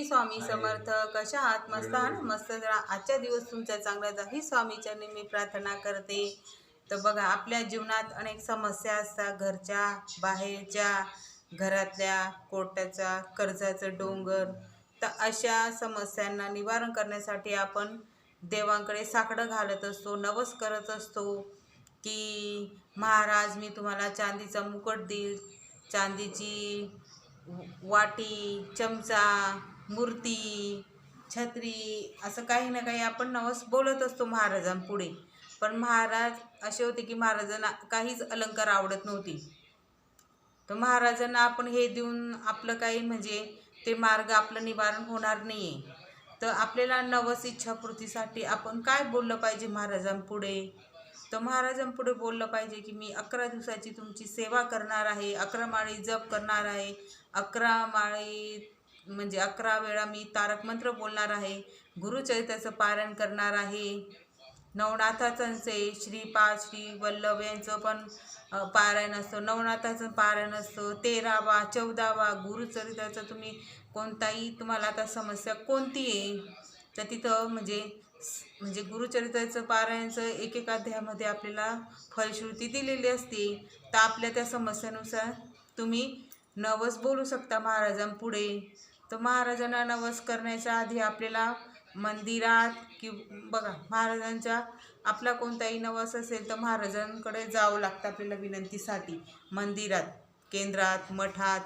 श्री स्वामी समर्थ. कशा आहात? मस्त आहात? मस्त जरा आजच्या दिवस तुमचा चांगला जा ही स्वामीच्या मी प्रार्थना करते. तर बघा आपल्या जीवनात अनेक समस्या असतात. घरच्या बाहेरच्या घरातल्या कोर्टाचा कर्जाचं डोंगर. तर अशा समस्यांना निवारण करण्यासाठी आपण देवांकडे साकडं घालत असतो नवस करत असतो की महाराज मी तुम्हाला चांदीचा मुकुट देईल. चांदीची वाटी चमचा मूर्ती छत्री असं काही ना काही आपण नवस बोलत असतो महाराजांपुढे. पण महाराज असे होते की महाराजांना काहीच अलंकार आवडत नव्हती. तर महाराजांना आपण हे देऊन आपलं काही म्हणजे ते मार्ग आपलं निवारण होणार नाही आहे तर आपल्याला नवस इच्छापूर्तीसाठी आपण काय बोललं पाहिजे महाराजांपुढे? तर महाराजांपुढे बोललं पाहिजे की मी अकरा दिवसाची तुमची सेवा करणार आहे अकरा माळी जप करणार आहे अकरा माळी म्हणजे अकरा वेळा मी तारक मंत्र बोलणार आहे गुरुचरित्राचं पारायण करणार आहे. नवनाथाचांचे श्रीपाद श्री वल्लभ यांचं पण पारायण असतं. नवनाथाचं पारायण असतं. तेरावा चौदावा गुरुचरित्राचं तुम्ही कोणताही तुम्हाला आता समस्या कोणती आहे तर तिथं म्हणजे म्हणजे गुरुचरित्राचं पारायणचं एकेका एक अध्यायामध्ये आपल्याला फलश्रुती दिलेली असते. तर आपल्या त्या समस्यानुसार तुम्ही नवस बोलू शकता महाराजांपुढे तर महाराजांना नवस करण्याच्या आधी आपल्याला मंदिरात कि बघा महाराजांच्या आपला कोणताही नवस असेल तर महाराजांकडे जावं लागतं आपल्याला विनंतीसाठी मंदिरात केंद्रात मठात.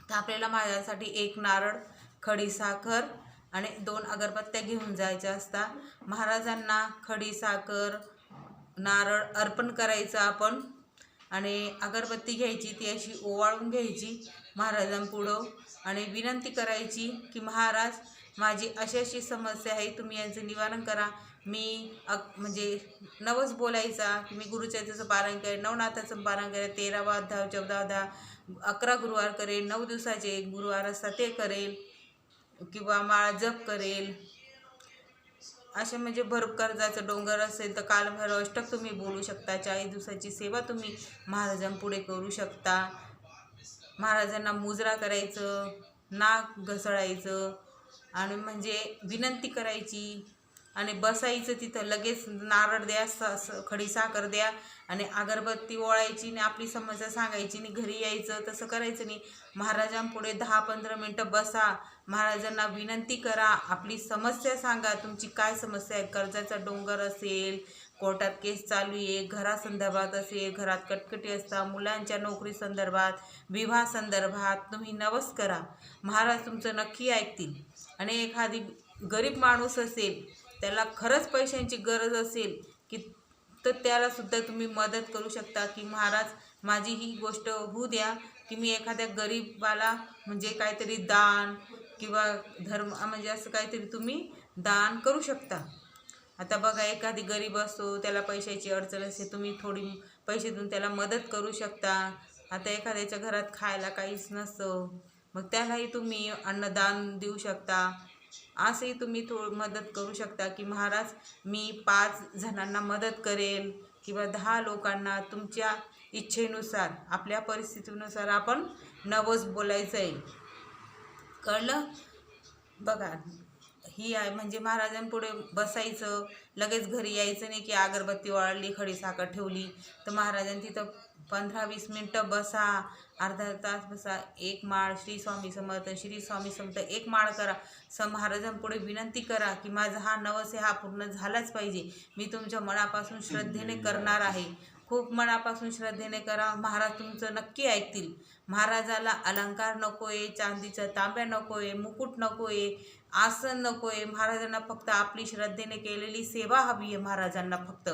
तर आपल्याला माझ्यासाठी एक नारळ खडी साखर आणि दोन अगरबत्त्या घेऊन जायच्या असतात महाराजांना खडी साखर नारळ अर्पण करायचं आपण आणि अगरबत्ती घ्यायची ती अशी ओवाळून घ्यायची महाराजांपुढं आणि विनंती करायची की महाराज माझी अशी अशी समस्या आहे तुम्ही यांचं निवारण करा. मी अक म्हणजे नवस बोलायचा की मी गुरुचरित्राचं पारायण करेन नवनाथाचं पारायण करेन तेरावा अध्याय चौदा दहा अकरा गुरुवार करेल नऊ दिवसाचे गुरुवार असतात ते करेल किंवा माळ जप करेल. असे म्हणजे भर कर्जाचं डोंगर असेल तर कालभैरव अष्टक तुम्ही बोलू शकता चाळीस दिवसाची सेवा तुम्ही महाराजांपुढे करू शकता. महाराजांना मुजरा करायचं नाक घसळायचं आणि म्हणजे विनंती करायची आणि बसायचं तिथं लगेच नारळ द्या स स- खडी साखर द्या आणि अगरबत्ती ओळायची आणि आपली समस्या सांगायची आणि घरी यायचं तसं करायचं नाही. महाराजांपुढे दहा पंधरा मिनटं बसा महाराजांना विनंती करा आपली समस्या सांगा तुमची काय समस्या आहे? कर्जाचा डोंगर असेल कोर्टात केस चालू आहे घरासंदर्भात असेल घरात कटकटी असता मुलांच्या नोकरी संदर्भात विवाह संदर्भात तुम्ही नवस करा. महाराज तुमचं नक्की ऐकतील. आणि एखादी गरीब माणूस असेल त्याला खरंच पैशांची गरज असेल की तर त्यालासुद्धा तुम्ही मदत करू शकता की महाराज माझी ही गोष्ट होऊ द्या की मी एखाद्या गरीबाला म्हणजे काहीतरी दान किंवा धर्म म्हणजे असं काहीतरी तुम्ही दान करू शकता. आता बघा एखादी गरीब असतो त्याला पैशाची अडचण असते तुम्ही थोडी पैसे देऊन त्याला मदत करू शकता. आता एखाद्याच्या घरात खायला काहीच नसतं मग त्यालाही तुम्ही अन्नदान देऊ शकता. असंही तुम्ही थो मदत करू शकता की महाराज मी पाच जणांना मदत करेल किंवा दहा लोकांना तुमच्या इच्छेनुसार आपल्या परिस्थितीनुसार आपण नवस बोलायचं आहे कळलं? बघा ही आहे म्हणजे महाराजांपुढे बसायचं लगेच घरी यायचं नाही की अगरबत्ती वाळली खडी साखर ठेवली. तर महाराजांनी तिथं पंधरा वीस मिनटं बसा अर्धा तास बसा एक माळ श्री स्वामी समर्थ श्री स्वामी समर्थ एक माळ करा. स महाराजांपुढे विनंती करा की माझा हा नवस हा पूर्ण झालाच पाहिजे. मी तुमच्या मनापासून श्रद्धेने करणार आहे. खूप मनापासून श्रद्धेने करा. महाराज तुमचं नक्की ऐकतील. महाराजाला अलंकार नको आहे चांदीचं तांब्या नको आहे मुकुट नको आहे आसन नको आहे महाराजांना फक्त आपली श्रद्धेने केलेली सेवा हवी आहे महाराजांना फक्त.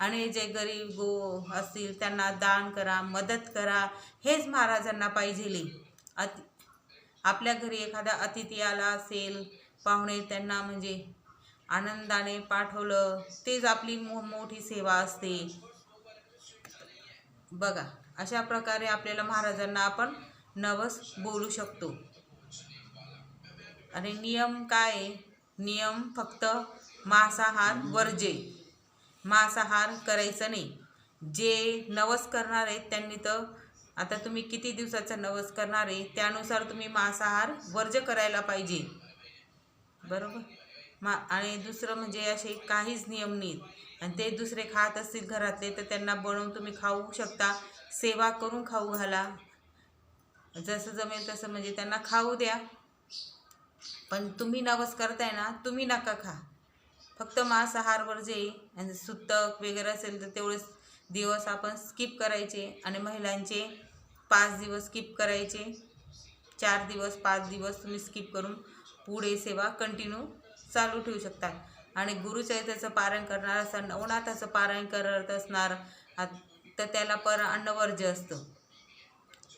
आणि जे गरीब गो असतील त्यांना दान करा मदत करा. हेच महाराजांना पाहिजेले. अति आपल्या घरी एखादा अतिथी आला असेल पाहुणे त्यांना म्हणजे आनंदाने पाठवलं तेच आपली मो मोठी सेवा असते. बघा अशा प्रकारे आपल्याला महाराजांना आपण नवस बोलू शकतो. आणि नियम काय आहे? नियम फक्त मांसाहार वर्जे. मांसाहार करायचं नाही. जे नवस करणार आहेत त्यांनी तर आता तुम्ही किती दिवसाचा नवस करणार आहे त्यानुसार तुम्ही मांसाहार वर्ज करायला पाहिजे. बरोबर? मा आणि दुसरं म्हणजे असे काहीच नियम नाहीत. आणि ते दुसरे खात असतील घरातले तर त्यांना बनवून तुम्ही खाऊ शकता. सेवा करून खाऊ घाला. जसं जमेल तसं म्हणजे त्यांना खाऊ द्या. पण तुम्ही नवस करताय ना तुम्ही नका खा. फक्त मांसाहारवर जे आणि सुतक वगैरे असेल तर तेवढेच दिवस आपण स्किप करायचे आणि महिलांचे पाच दिवस स्किप करायचे. चार दिवस पाच दिवस तुम्ही स्किप करून पुढे सेवा कंटिन्यू चालू ठेवू शकता. आणि गुरुचरित्राचं पारायण करणार असं नवनाथाचं पारायण करत असणार तर त्याला पर अन्नवर्ज्य असतं.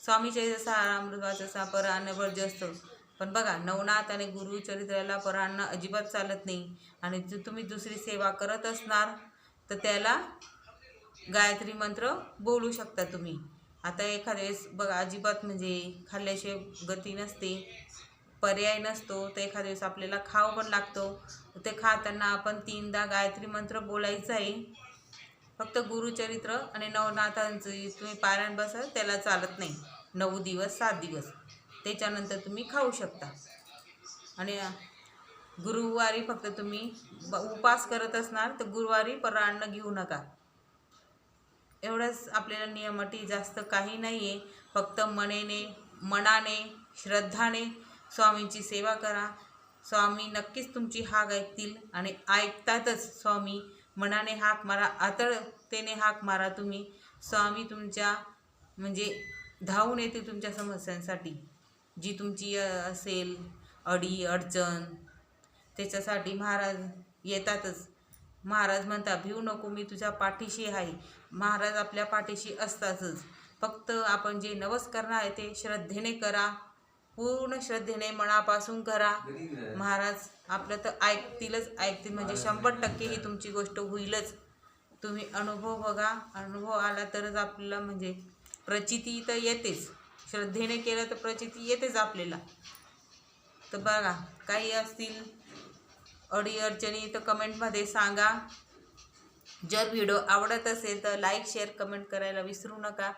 स्वामीच्या सारामृताचं सा पर अन्नवर्ज्य असतं. पण बघा नवनाथ आणि गुरुचरित्राला पर अन्न अजिबात चालत नाही. आणि जर तुम्ही दुसरी सेवा करत असणार तर त्याला गायत्री मंत्र बोलू शकता तुम्ही. आता एखाद्या वेळेस बघा अजिबात म्हणजे खाल्ल्याशिवाय गती नसते. पर्याय नसतो. तर एखाद्या वेळेस आपल्याला खावं पण लागतो. ते खाताना आपण तीनदा गायत्री मंत्र बोलायचं आहे फक्त गुरुचरित्र आणि नवनाथांचं तुम्ही पारायण बसाल त्याला चालत नाही. नऊ दिवस सात दिवस. त्याच्यानंतर तुम्ही खाऊ शकता. आणि गुरुवारी फक्त तुम्ही ब- उपास करत असणार तर गुरुवारी परान्न घेऊ नका. एवढंच आपल्याला नियमटी जास्त काही नाही आहे फक्त मनेने मनाने श्रद्धाने स्वामींची सेवा करा. स्वामी नक्कीच तुमची हाक ऐकतील आणि ऐकतातच स्वामी. मनाने हाक मारा आतळतेने हाक मारा तुम्ही. स्वामी तुमच्या म्हणजे धावून येते तुमच्या समस्यांसाठी. जी तुमची असेल अडी अडचण त्याच्यासाठी महाराज येतातच. महाराज म्हणता भिऊ नको मी तुझ्या पाठीशी आहे. महाराज आपल्या पाठीशी असतातच. फक्त आपण जे नवस करणार आहे ते श्रद्धेने करा. पूर्ण श्रद्धेने मनापासून करा. महाराज आपलं तर ऐकतीलच ऐकतील म्हणजे शंभर टक्के ही तुमची गोष्ट होईलच. तुम्ही अनुभव बघा अनुभव आला तरच आपल्याला म्हणजे प्रचिती तर येतेच. श्रद्धेने केलं तर प्रचिती येतेच आपल्याला. तर बघा काही असतील अडी अडचणी तर कमेंटमध्ये सांगा. जर व्हिडिओ आवडत असेल तर लाईक शेअर कमेंट करायला विसरू नका.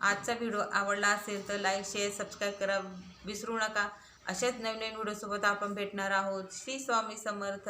आजचा व्हिडिओ आवडला असेल तर लाईक शेअर सबस्क्राईब करा. विसरू नका. अशाच नवीन नवीन व्हिडिओसोबत आपण भेटणार आहोत. श्री स्वामी समर्थ.